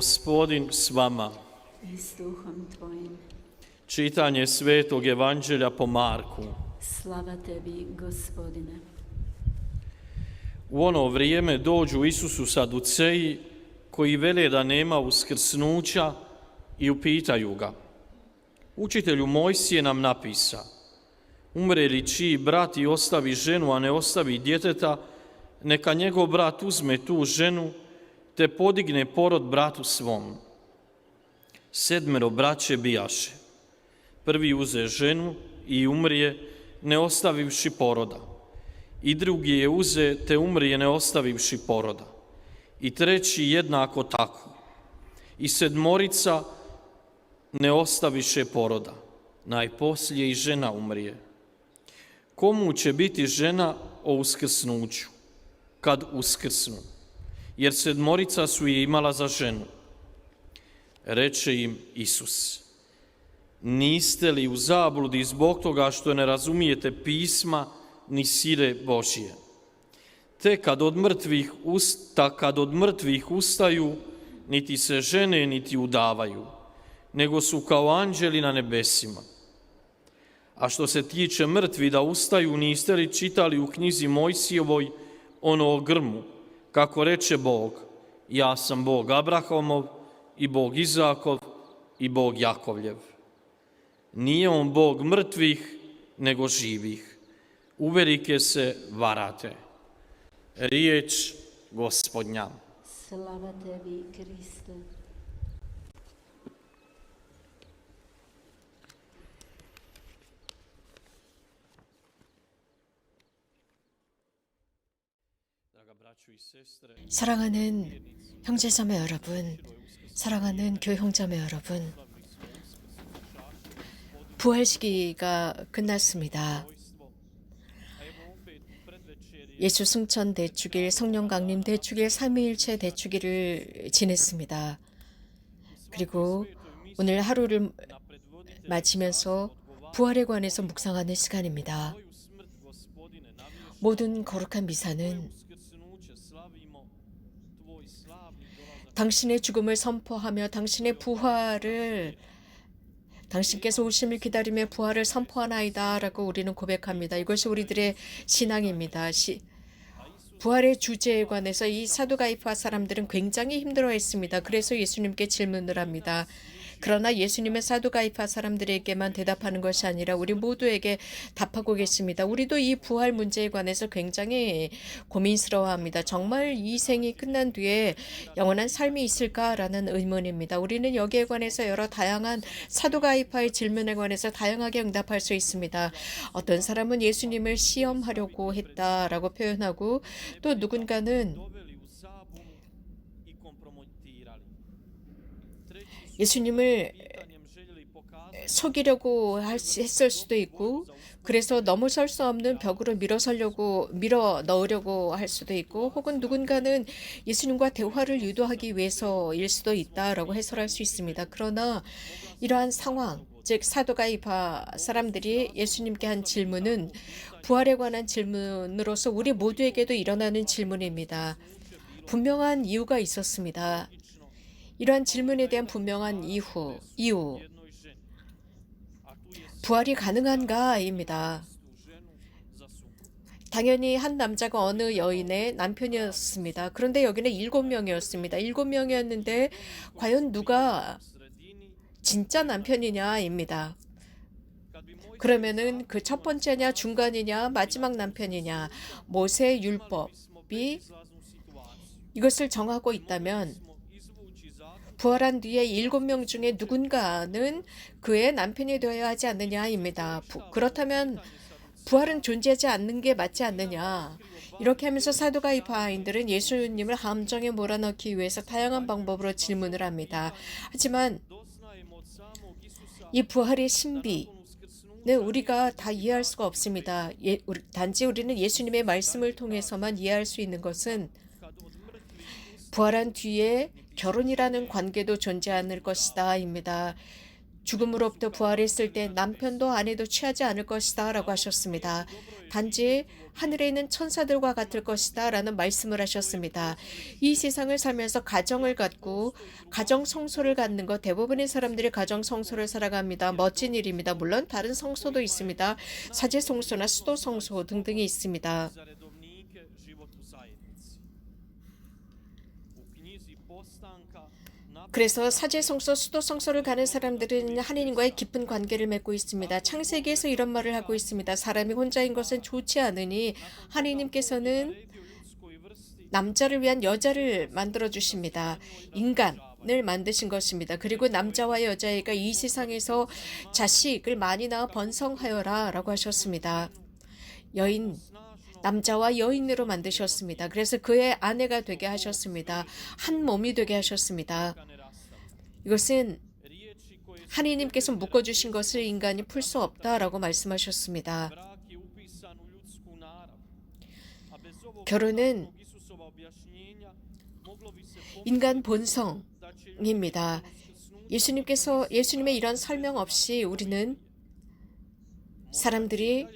Gospodin s vama. i s duhom Tvojim. Čitanje Svetog Evanđelja po Marku. Slava Tebi, Gospodine. U ono vrijeme dođu Isusu saduceji koji vele da nema uskrsnuća i upitaju ga. Učitelju Mojsije nam napisa, umre li čiji brat i ostavi ženu, a ne ostavi djeteta, neka njegov brat uzme tu ženu, te podigne porod bratu svom. Sedmero braće bijaše. Prvi uze ženu i umrije, ne ostavivši poroda. I drugi je uze, te umrije, ne ostavivši poroda. I treći jednako tako. I sedmorica ne ostaviše poroda. Najposlije i žena umrije. Komu će biti žena o uskrsnuću? Kad uskrsnu. Jer sedmorica su je imala za ženu. Reče im Isus. Niste li u zabludi zbog toga što ne razumijete pisma ni sile Božije? Te kad od mrtvih usta, kad od mrtvih ustaju, niti se žene, niti udavaju, nego su kao anđeli na nebesima. A što se tiče mrtvi da ustaju, niste li čitali u knjizi Mojsijevoj ono o grmu, kako reče Bog, ja sam Bog Abrahamov i Bog Izakov i Bog Jakovljev. Nije on Bog mrtvih, nego živih. Uverike se varate. Riječ gospodnja. Slava Tebi, Kriste. 사랑하는 형제자매 여러분, 사랑하는 교회 형제자매 여러분, 부활 시기가 끝났습니다. 예수 승천 대축일, 성령 강림 대축일, 삼위일체 대축일을 지냈습니다. 그리고 오늘 하루를 마치면서 부활에 관해서 묵상하는 시간입니다. 모든 거룩한 미사는 당신의 죽음을 선포하며 당신의 부활을 당신께서 오심을 기다리며 부활을 선포하나이다라고 우리는 고백합니다. 이것이 우리들의 신앙입니다. 시, 부활의 주제에 관해서 이 사두가이파 사람들은 굉장히 힘들어했습니다. 그래서 예수님께 질문을 합니다. 그러나 예수님은 사두가이파 사람들에게만 대답하는 것이 아니라 우리 모두에게 답하고 계십니다. 우리도 이 부활 문제에 관해서 굉장히 고민스러워합니다. 정말 이 생이 끝난 뒤에 영원한 삶이 있을까라는 의문입니다. 우리는 여기에 관해서 여러 다양한 사두가이파의 질문에 관해서 다양하게 응답할 수 있습니다. 어떤 사람은 예수님을 시험하려고 했다라고 표현하고 또 누군가는 예수님을 속이려고 했을 수도 있고 그래서 넘어설 수 없는 벽으로 밀어서려고 밀어 넣으려고 할 수도 있고 혹은 누군가는 예수님과 대화를 유도하기 위해서일 수도 있다라고 해설할 수 있습니다. 그러나 이러한 상황 즉 사도가이파 사람들이 예수님께 한 질문은 부활에 관한 질문으로서 우리 모두에게도 일어나는 질문입니다. 분명한 이유가 있었습니다. 이러한 질문에 대한 분명한 이후, 이유. 부활이 가능한가입니다. 당연히 한 남자가 어느 여인의 남편이었습니다. 그런데 여기는 일곱 명이었습니다. 일곱 명이었는데 과연 누가 진짜 남편이냐입니다. 그러면은 그 첫 번째냐, 중간이냐, 마지막 남편이냐, 모세 율법이 이것을 정하고 있다면 부활한 뒤에 일곱 명 중에 누군가는 그의 남편이 되어야 하지 않느냐입니다. 부, 그렇다면 부활은 존재하지 않는 게 맞지 않느냐. 이렇게 하면서 사두가이파인들은 예수님을 함정에 몰아넣기 위해서 다양한 방법으로 질문을 합니다. 하지만 이 부활의 신비는 우리가 다 이해할 수가 없습니다. 예, 우리, 단지 우리는 예수님의 말씀을 통해서만 이해할 수 있는 것은 부활한 뒤에 결혼이라는 관계도 존재 않을 것이다 입니다. 죽음으로부터 부활했을 때 남편도 아내도 취하지 않을 것이다 라고 하셨습니다. 단지 하늘에 있는 천사들과 같을 것이다 라는 말씀을 하셨습니다. 이 세상을 살면서 가정을 갖고 가정 성소를 갖는 것 대부분의 사람들이 가정 성소를 살아갑니다. 멋진 일입니다. 물론 다른 성소도 있습니다. 사제 성소나 수도 성소 등등이 있습니다. 그래서 사제 성소, 수도 성소를 가는 사람들은 하나님과의 깊은 관계를 맺고 있습니다. 창세기에서 이런 말을 하고 있습니다. 사람이 혼자인 것은 좋지 않으니 vrsti 남자를 위한 여자를 만들어 주십니다. 인간 을 만드신 것입니다. 그리고 남자와 여자애가 이 세상에서 자식을 많이 낳아 번성하여라 라고 하셨습니다. 여인 남자와 여인으로 만드셨습니다. 그래서 그의 아내가 되게 하셨습니다. 한 몸이 되게 하셨습니다. 이것은 하나님께서 묶어주신 것을 인간이 풀 수 없다라고 말씀하셨습니다. 결혼은 인간 본성입니다. 예수님께서 예수님의 이런 설명 없이 우리는 사람들이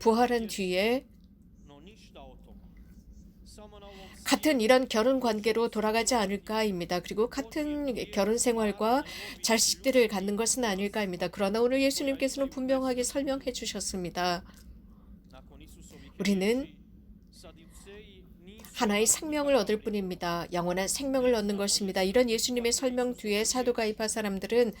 부활한 뒤에 같은 이런 결혼 관계로 돌아가지 않을까입니다. 그리고 같은 결혼 생활과 자식들을 갖는 것은 아닐까입니다. 그러나 오늘 예수님께서는 분명하게 설명해 주셨습니다. 우리는 하나의 생명을 얻을 뿐입니다. 영원한 생명을 얻는 것입니다. 이런 예수님의 설명 뒤에 사도가이파 사람들은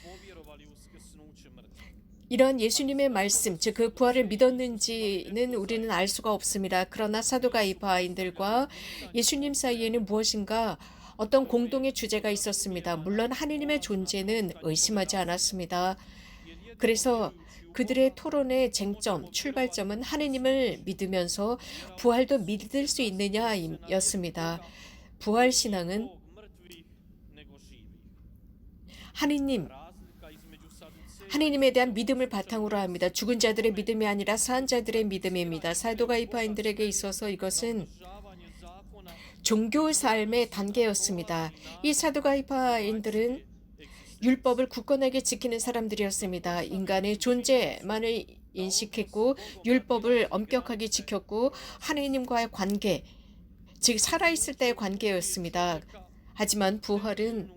이런 예수님의 말씀, 즉 그 부활을 믿었는지는 우리는 알 수가 없습니다. 그러나 사도가이파인들과 예수님 사이에는 무엇인가 어떤 공동의 주제가 있었습니다. 물론 하느님의 존재는 의심하지 않았습니다. 그래서 그들의 토론의 쟁점, 출발점은 하느님을 믿으면서 부활도 믿을 수 있느냐였습니다. 부활 신앙은. 하느님, 하느님에 대한 믿음을 바탕으로 합니다. 죽은 자들의 믿음이 아니라 산 자들의 믿음입니다. 사도가 이파인들에게 있어서 이것은 종교 삶의 단계였습니다. 이 사도가 이파인들은 율법을 굳건하게 지키는 사람들이었습니다. 인간의 존재만을 인식했고 율법을 엄격하게 지켰고 하나님과의 관계, 즉 살아있을 때의 관계였습니다. 하지만 부활은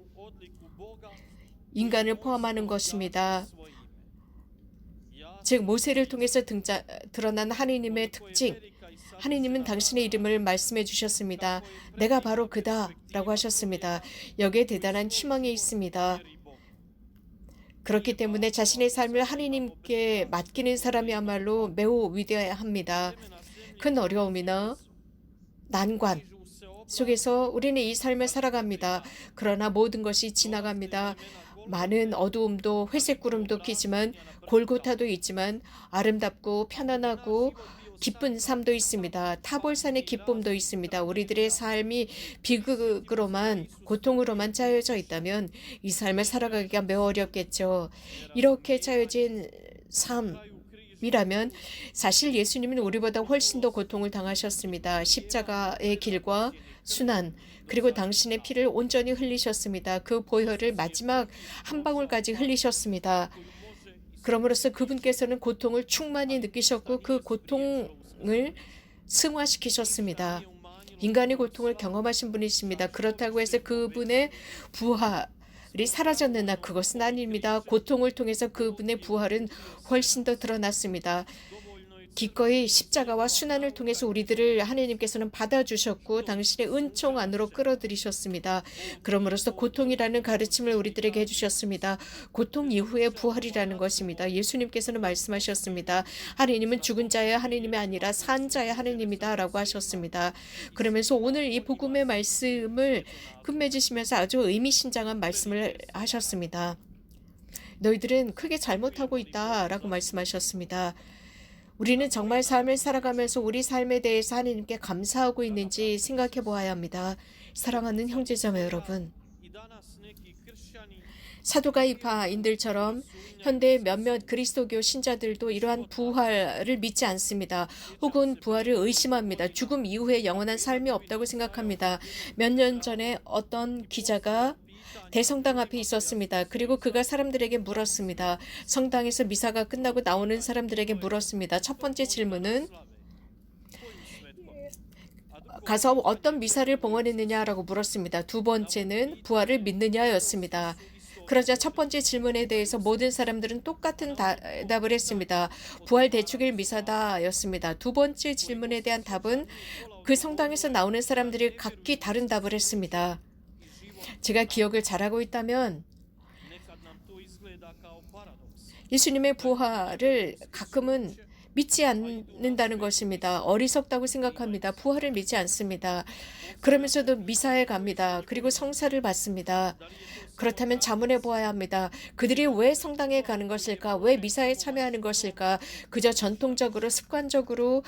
인간을 포함하는 것입니다. 즉 모세를 통해서 등자, 드러난 하느님의 특징, 하느님은 당신의 이름을 말씀해 주셨습니다. 내가 바로 그다라고 하셨습니다. 여기에 대단한 희망이 있습니다. 그렇기 때문에 자신의 삶을 하느님께 맡기는 사람이야말로 매우 위대합니다. 큰 어려움이나 난관 속에서 우리는 이 삶을 살아갑니다. 그러나 모든 것이 지나갑니다. 많은 어두움도 회색 구름도 끼지만 골고타도 있지만 아름답고 편안하고 기쁜 삶도 있습니다. 타볼산의 기쁨도 있습니다. 우리들의 삶이 비극으로만 고통으로만 짜여져 있다면 이 삶을 살아가기가 매우 어렵겠죠. 이렇게 짜여진 삶 이라면 사실 예수님은 우리보다 훨씬 더 고통을 당하셨습니다. 십자가의 길과 순환 그리고 당신의 피를 온전히 흘리셨습니다. 그 보혈을 마지막 한 방울까지 흘리셨습니다. 그럼으로써 그분께서는 고통을 충만히 느끼셨고 그 고통을 승화시키셨습니다. 인간의 고통을 경험하신 분이십니다. 그렇다고 해서 그분의 부활 이 사라졌느냐 그것은 아닙니다. 고통을 통해서 그분의 부활은 훨씬 더 드러났습니다. 기꺼이 십자가와 순환을 통해서 우리들을 하나님께서는 받아주셨고 당신의 은총 안으로 끌어들이셨습니다. 그러므로써 고통이라는 가르침을 우리들에게 해주셨습니다. 고통 이후의 부활이라는 것입니다. 예수님께서는 말씀하셨습니다. 하나님은 죽은 자의 하나님이 아니라 산 자의 하나님이다 라고 하셨습니다. 그러면서 오늘 이 복음의 말씀을 끝맺으시면서 아주 의미심장한 말씀을 하셨습니다. 너희들은 크게 잘못하고 있다 라고 말씀하셨습니다. 우리는 정말 삶을 살아가면서 우리 삶에 대해서 하나님께 감사하고 있는지 생각해 보아야 합니다. 사랑하는 형제자매 여러분, 사도가이파인들처럼 현대 몇몇 그리스도교 신자들도 이러한 부활을 믿지 않습니다. 혹은 부활을 의심합니다. 죽음 이후에 영원한 삶이 없다고 생각합니다. 몇 년 전에 어떤 기자가 대성당 앞에 있었습니다. 그리고 그가 사람들에게 물었습니다. 성당에서 미사가 끝나고 나오는 사람들에게 물었습니다. 첫 번째 질문은 가서 어떤 미사를 봉헌했느냐라고 물었습니다. 두 번째는 부활을 믿느냐였습니다. 그러자 첫 번째 질문에 대해서 모든 사람들은 똑같은 다- 답을 했습니다. 부활 대축일 미사다였습니다. 두 번째 질문에 대한 답은 그 성당에서 나오는 사람들이 각기 다른 답을 했습니다. 제가 기억을 잘하고 있다면. 예수님의 부활을 가끔은 믿지 않는다는 것입니다. 어리석다고 생각합니다. 부활을 믿지 않습니다. 그러면서도 미사에 갑니다. 그리고 성사를 받습니다. 그렇다면 자문해 보아야 합니다. 그들이 왜 성당에 가는 것일까? 왜 미사에 참여하는 것일까? 그저 전통적으로 습관적으로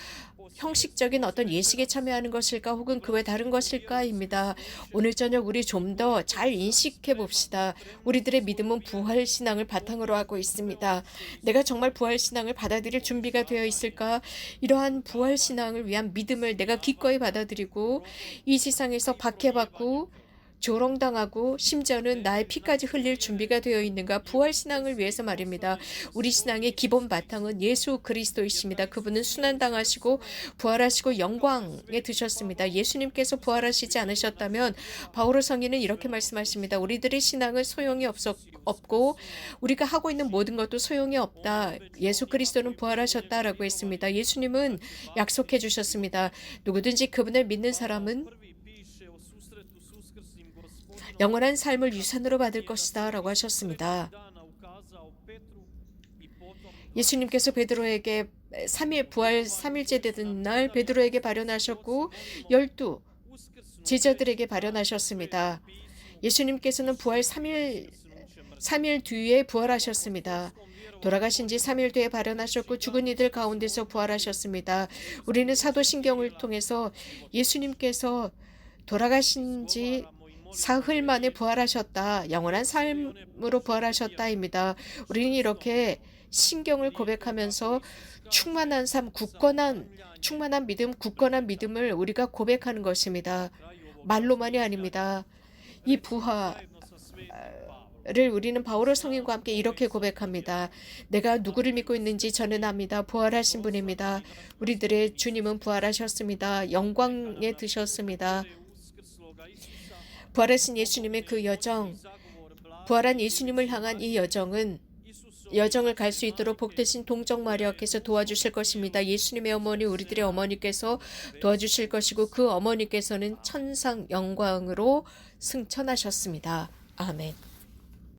형식적인 어떤 예식에 참여하는 것일까? 혹은 그 외 다른 것일까?입니다. 오늘 저녁 우리 좀 더 잘 인식해 봅시다. 우리들의 믿음은 부활 신앙을 바탕으로 하고 있습니다. 내가 정말 부활 신앙을 받아들일 준비가 되어 있을까? 이러한 부활 신앙을 위한 믿음을 내가 기꺼이 받아들이고 이 세상에서 박해받고 조롱당하고 심지어는 나의 피까지 흘릴 준비가 되어 있는가 부활 신앙을 위해서 말입니다. 우리 신앙의 기본 바탕은 예수 그리스도이십니다. 그분은 순환당하시고 부활하시고 영광에 드셨습니다. 예수님께서 부활하시지 않으셨다면 바오로 성인은 이렇게 말씀하십니다. 우리들의 신앙은 소용이 없었, 없고 우리가 하고 있는 모든 것도 소용이 없다. 예수 그리스도는 부활하셨다라고 했습니다. 예수님은 약속해 주셨습니다. 누구든지 그분을 믿는 사람은 영원한 삶을 유산으로 받을 것이다 라고 하셨습니다. 예수님께서 베드로에게 3일 부활 3일째 되던 날 베드로에게 발현하셨고 열두 제자들에게 발현하셨습니다. 예수님께서는 부활 3일 3일 뒤에 부활하셨습니다. 돌아가신 지 3일 뒤에 발현하셨고 죽은 이들 가운데서 부활하셨습니다. 우리는 사도신경을 통해서 예수님께서 돌아가신 지 사흘 만에 부활하셨다. 영원한 삶으로 부활하셨다입니다. 우리는 이렇게 신경을 고백하면서 충만한 삶, 굳건한 충만한 믿음, 굳건한 믿음을 우리가 고백하는 것입니다. 말로만이 아닙니다. 이 부활을 우리는 바오로 성인과 함께 이렇게 고백합니다. 내가 누구를 믿고 있는지 저는 압니다. 부활하신 분입니다. 우리들의 주님은 부활하셨습니다. 영광에 드셨습니다. 부활하신 예수님의 그 여정, 부활한 예수님을 향한 이 여정은 여정을 갈 수 있도록 복되신 동정 마리아께서 도와주실 것입니다. 예수님의 어머니 우리들의 어머니께서 도와주실 것이고 그 어머니께서는 천상 영광으로 승천하셨습니다. 아멘.